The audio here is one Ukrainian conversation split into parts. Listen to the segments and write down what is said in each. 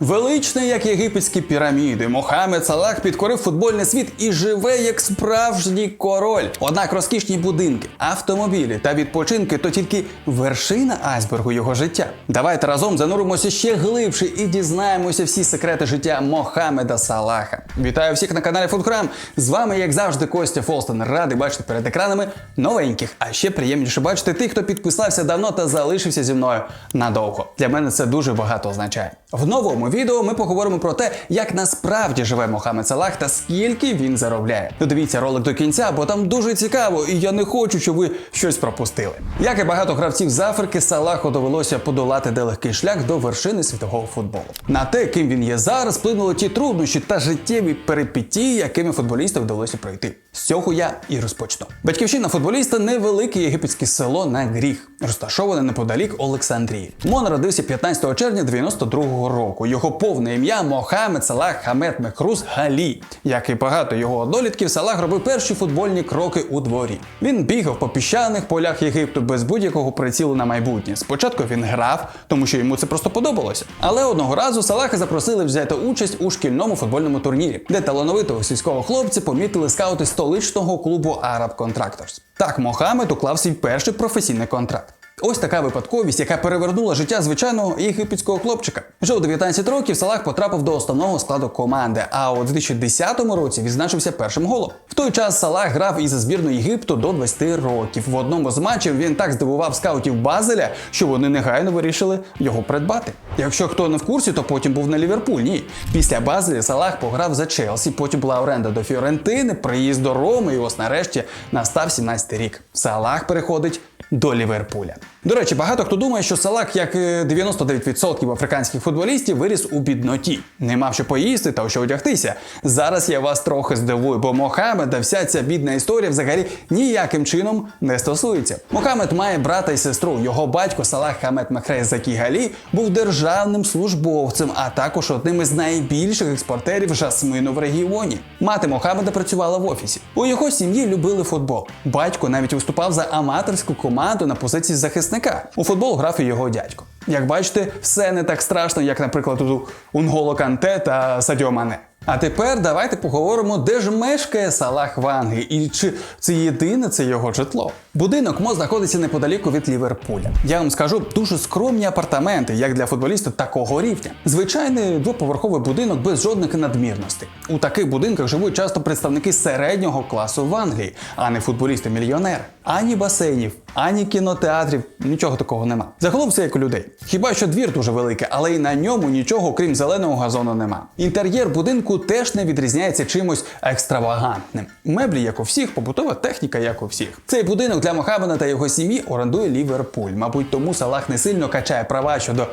Величний, як єгипетські піраміди, Мохамед Салах підкорив футбольний світ і живе як справжній король. Однак розкішні будинки, автомобілі та відпочинки то тільки вершина айсбергу його життя. Давайте разом зануримося ще глибше і дізнаємося всі секрети життя Мохамеда Салаха. Вітаю всіх на каналі Фудкрам. З вами, як завжди, Костя Фолстон. Радий бачити перед екранами новеньких, а ще приємніше бачити тих, хто підписався давно та залишився зі мною надовго. Для мене це дуже багато означає. В новому відео ми поговоримо про те, як насправді живе Мохамед Салах та скільки він заробляє. Додивіться ролик до кінця, бо там дуже цікаво, і я не хочу, щоб ви щось пропустили. Як і багато гравців з Африки, Салаху довелося подолати нелегкий шлях до вершини світового футболу. На те, ким він є зараз, вплинули ті труднощі та життєві перипетії, якими футболістам вдалося пройти. З цього я і розпочну. Батьківщина футболіста невелике єгипетське село на гріх, розташоване неподалік Олександрії. Мо народився 15 червня 92-го року. Його повне ім'я Мохамед Салах Хамед Мехрус Галі. Як і багато його однолітків, Салах робив перші футбольні кроки у дворі. Він бігав по піщаних полях Єгипту без будь-якого прицілу на майбутнє. Спочатку він грав, тому що йому це просто подобалося. Але одного разу Салаха запросили взяти участь у шкільному футбольному турнірі, де талановитого сільського хлопця помітили скаути столичного клубу Arab Contractors. Так Мохамед уклав свій перший професійний контракт. Ось така випадковість, яка перевернула життя звичайного єгипетського хлопчика. Вже у 19 років Салах потрапив до основного складу команди, а у 2010 році відзначився першим голом. В той час Салах грав із збірною Єгипту до 20 років. В одному з матчів він так здивував скаутів Базеля, що вони негайно вирішили його придбати. Якщо хто не в курсі, то потім був на Ліверпуль. Ні. Після Базеля Салах пограв за Челсі, потім була оренда до Фіорентини, приїзд до Роми, і ось нарешті настав 17 рік. Салах переходить до Ліверпуля. До речі, багато хто думає, що Салах, як е, 99% африканських футболістів, виріс у бідноті, не мав що поїсти та у що одягтися. Зараз я вас трохи здивую, бо Мохамеда вся ця бідна історія взагалі ніяким чином не стосується. Мохамед має брата і сестру. Його батько Салах Хамед Мехрей Закі Галі був державним службовцем, а також одним із найбільших експортерів жасмину в регіоні. Мати Мохамеда працювала в офісі. У його сім'ї любили футбол. Батько навіть виступав за аматорську команду на позиції захисника. У футбол грав і його дядько. Як бачите, все не так страшно, як, наприклад, у Унголо Канте та Садіо Мане. А тепер давайте поговоримо, де ж мешкає Салах в Англії і чи це єдине це його житло. Будинок мо знаходиться неподаліку від Ліверпуля. Я вам скажу дуже скромні апартаменти, як для футболіста такого рівня. Звичайний двоповерховий будинок без жодних надмірностей. У таких будинках живуть часто представники середнього класу в Англії, а не футболісти-мільйонери. Ані басейнів, ані кінотеатрів, нічого такого нема. Загалом все як у людей. Хіба що двір дуже великий, але й на ньому нічого, крім зеленого газону, нема. Інтер'єр будинку теж не відрізняється чимось екстравагантним. Меблі, як у всіх, побутова техніка, як у всіх. Цей будинок для Мохаммеда та його сім'ї орендує Ліверпуль. Мабуть, тому Салах не сильно качає права щодо е,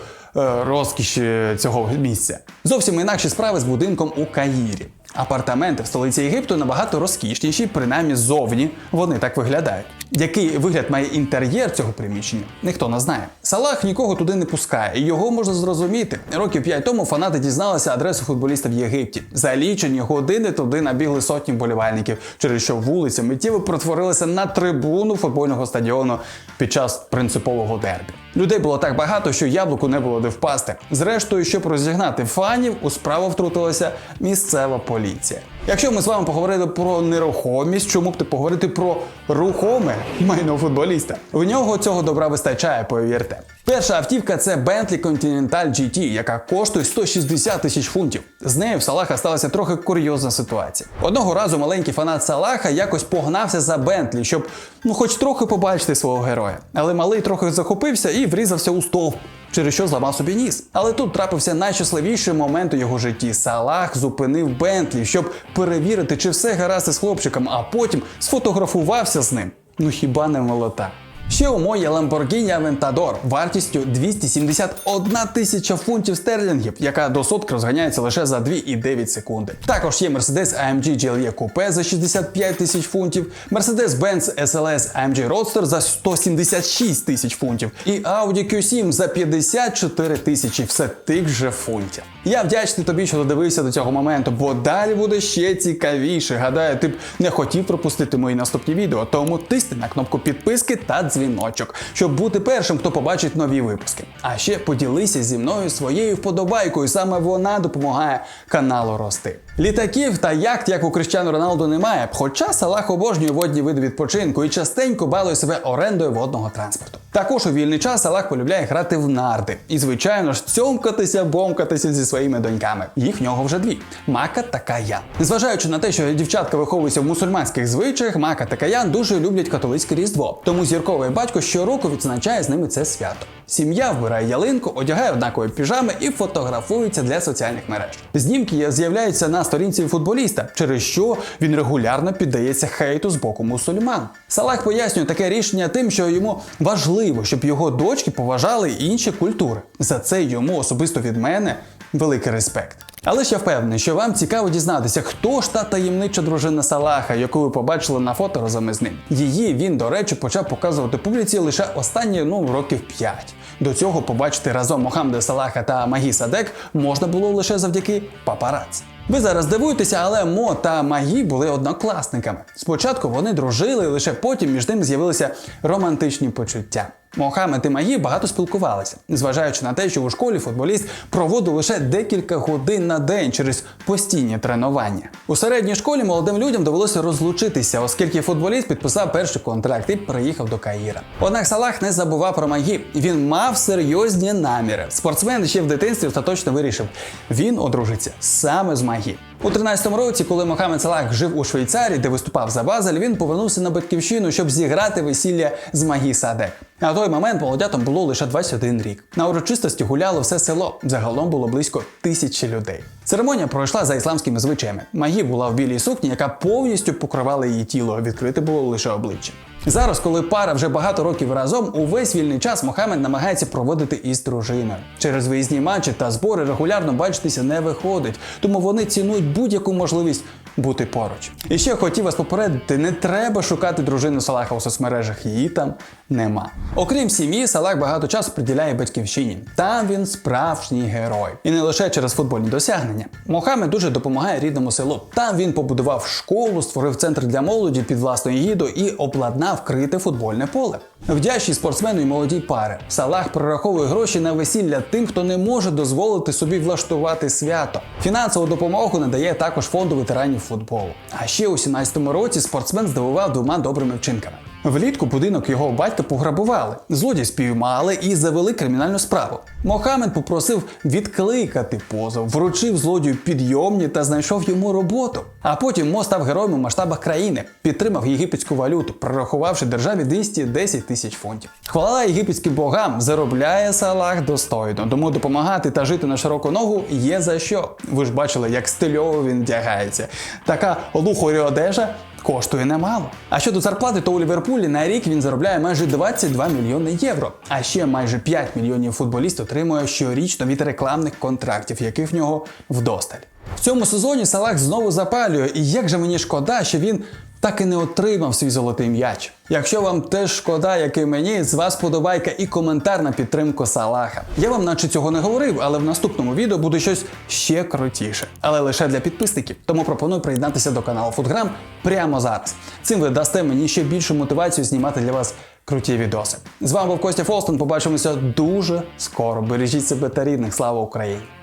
розкіші цього місця. Зовсім інакші справи з будинком у Каїрі. Апартаменти в столиці Єгипту набагато розкішніші, принаймні ззовні вони так виглядають. Який вигляд має інтер'єр цього приміщення, ніхто не знає. Салах нікого туди не пускає, і його можна зрозуміти. Років п'ять тому фанати дізналися адресу футболіста в Єгипті. За лічені години туди набігли сотні болівальників, через що вулиця миттєво протворилася на трибуну футбольного стадіону під час принципового дербі. Людей було так багато, що яблуку не було де впасти. Зрештою, щоб розігнати фанів, у справу втрутилася місцева поліція. Якщо ми з вами поговорили про нерухомість, чому б ти поговорити про рухоме майно футболіста? В нього цього добра вистачає, повірте. Перша автівка це Bentley Continental GT, яка коштує 160 тисяч фунтів. З нею в Салаха сталася трохи курйозна ситуація. Одного разу маленький фанат Салаха якось погнався за Бентлі, щоб ну хоч трохи побачити свого героя. Але малий трохи захопився і врізався у стовп. Через що зламав собі ніс. Але тут трапився найщасливіший момент у його житті. Салах зупинив Бентлі, щоб перевірити, чи все гаразд із хлопчиком, а потім сфотографувався з ним. Ну хіба не молота? Ще у моє Lamborghini Aventador вартістю 271 тисяча фунтів стерлінгів, яка до сотки розганяється лише за 2,9 секунди. Також є Mercedes AMG GLE Coupe за 65 тисяч фунтів, Mercedes-Benz SLS AMG Roadster за 176 тисяч фунтів і Audi Q7 за 54 тисячі все тих же фунтів. Я вдячний тобі, що додивився до цього моменту, бо далі буде ще цікавіше. Гадаю, ти б не хотів пропустити мої наступні відео, тому тисни на кнопку підписки та дзвіночок дзвіночок, щоб бути першим, хто побачить нові випуски. А ще поділися зі мною своєю вподобайкою. Саме вона допомагає каналу рости. Літаків та яхт, як у Крищану Роналду, немає. Хоча Салах обожнює водні види відпочинку і частенько балує себе орендою водного транспорту. Також у вільний час Салах полюбляє грати в нарди і, звичайно ж, цьомкатися, бомкатися зі своїми доньками. Їх в нього вже дві Мака та Каян. Незважаючи на те, що дівчатка виховуються в мусульманських звичаях, Мака та Каян дуже люблять католицьке різдво. Тому зірковий батько щороку відзначає з ними це свято. Сім'я вбирає ялинку, одягає однакові піжами і фотографується для соціальних мереж. Знімки з'являються на сторінці футболіста, через що він регулярно піддається хейту з боку мусульман. Салах пояснює таке рішення тим, що йому важливо, щоб його дочки поважали інші культури. За це йому особисто від мене великий респект. Але ж я впевнений, що вам цікаво дізнатися, хто ж та таємнича дружина Салаха, яку ви побачили на фото разом із ним. Її він, до речі, почав показувати публіці лише останні ну років 5. До цього побачити разом Мохаммеда Салаха та Магі Садек можна було лише завдяки папараці. Ви зараз дивуєтеся, але Мо та Магі були однокласниками. Спочатку вони дружили, лише потім між ними з'явилися романтичні почуття. Мохамед і Магі багато спілкувалися, незважаючи на те, що у школі футболіст проводив лише декілька годин на день через постійні тренування. У середній школі молодим людям довелося розлучитися, оскільки футболіст підписав перший контракт і приїхав до Каїра. Однак Салах не забував про Магі. Він мав серйозні наміри. Спортсмен ще в дитинстві остаточно вирішив, він одружиться саме з Магі. У 13-му році, коли Мохамед Салах жив у Швейцарії, де виступав за Базель, він повернувся на батьківщину, щоб зіграти весілля з Магі Садек. На той момент молодятам було лише 21 рік. На урочистості гуляло все село. Загалом було близько тисячі людей. Церемонія пройшла за ісламськими звичаями. Магі була в білій сукні, яка повністю покривала її тіло. Відкрите було лише обличчя. Зараз, коли пара вже багато років разом, увесь вільний час Мохамед намагається проводити із дружиною. Через виїзні матчі та збори регулярно бачитися не виходить, тому вони цінують будь-яку можливість бути поруч. І ще хотів вас попередити: не треба шукати дружину Салаха у соцмережах, її там нема. Окрім сім'ї, Салах багато часу приділяє батьківщині. Там він справжній герой. І не лише через футбольні досягнення. Мохамед дуже допомагає рідному селу. Там він побудував школу, створив центр для молоді під власною гідою і обладнав крите футбольне поле. Вдячні спортсмену і молодій пари. Салах прораховує гроші на весілля тим, хто не може дозволити собі влаштувати свято. Фінансову допомогу надає також фонду ветеранів футболу. А ще у 17-му році спортсмен здивував двома добрими вчинками. Влітку будинок його батька пограбували, злодій спіймали і завели кримінальну справу. Мохамед попросив відкликати позов, вручив злодію підйомні та знайшов йому роботу. А потім Мо став героєм у масштабах країни, підтримав єгипетську валюту, прорахувавши державі 210 тисяч фунтів. Хвала єгипетським богам заробляє Салах достойно, тому допомагати та жити на широку ногу є за що. Ви ж бачили, як стильово він вдягається. Така лухорі одежа коштує немало. А щодо зарплати, то у Ліверпулі на рік він заробляє майже 22 мільйони євро. А ще майже 5 мільйонів футболіст отримує щорічно від рекламних контрактів, яких в нього вдосталь. В цьому сезоні Салах знову запалює, і як же мені шкода, що він так і не отримав свій золотий м'яч. Якщо вам теж шкода, як і мені, з вас подобайка і коментар на підтримку Салаха. Я вам наче цього не говорив, але в наступному відео буде щось ще крутіше. Але лише для підписників. Тому пропоную приєднатися до каналу Футграм прямо зараз. Цим ви дасте мені ще більшу мотивацію знімати для вас круті відоси. З вами був Костя Фолстон. Побачимося дуже скоро. Бережіть себе та рідних. Слава Україні!